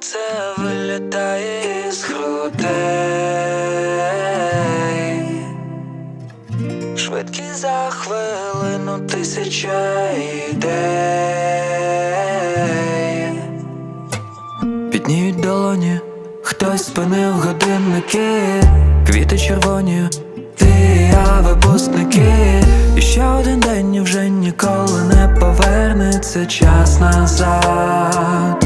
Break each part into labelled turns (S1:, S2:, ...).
S1: серце вилітає з грудей, швидкість за хвилину тисяча ідей. Підніють долоні, хтось спинив годинники, квіти червоні, ти я випускники. І ще один день і вже ніколи не повернеться час назад.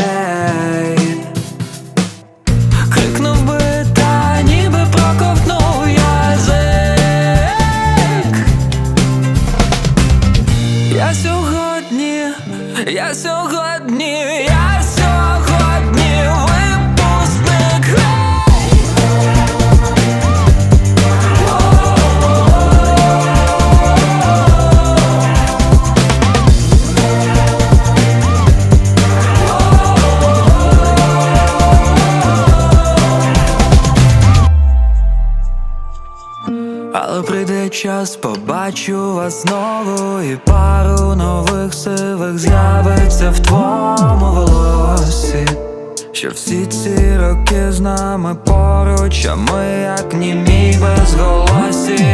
S1: Сьогодні, я сьогодні, я сьогодні Але прийде час, побачу вас знову, і пару нових сивих з'явиться в твоєму волосі. Що всі ці роки з нами поруч, а ми як німі безголосі у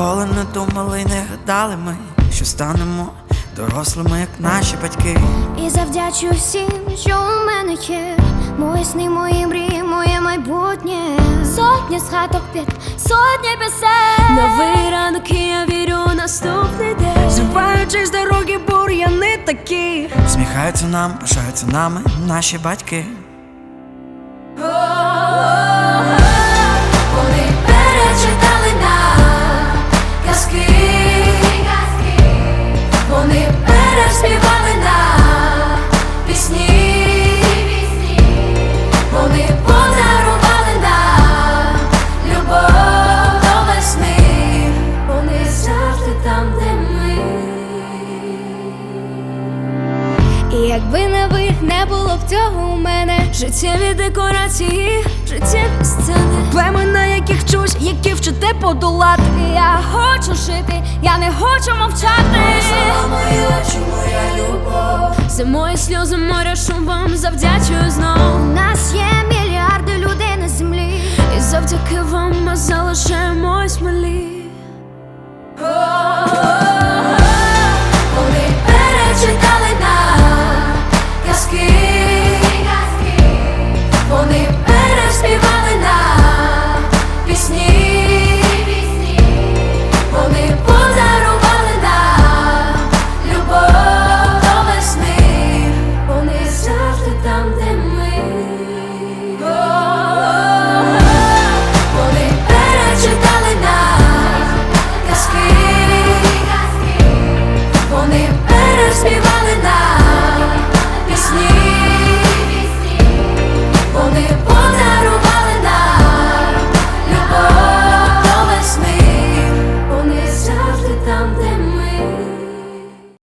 S2: Ніколи не думали, не гадали ми, що станемо дорослими, як наші батьки.
S3: І завдячу всім, що у мене є. Мої сни, мої мрії, моє майбутнє. Сотні згадок під сотні пісень. Новий ранок, і я вірю у наступний день.
S4: Зриваючись з дороги, бур'яни такі.
S2: Всміхаються нам, пишаються нами наші батьки.
S3: Переспівали нам якби не ви, не було б цього у мене життєві декорації, життєві сцени.
S4: Племи, на яких чусь, які вчите подолати.
S3: Я хочу жити, я не хочу мовчати. Очі, моя любов.
S4: Це мої сльози, шум вам завдячую знов.
S3: У нас є мільярди людей на землі.
S4: І завдяки вам ми залишилися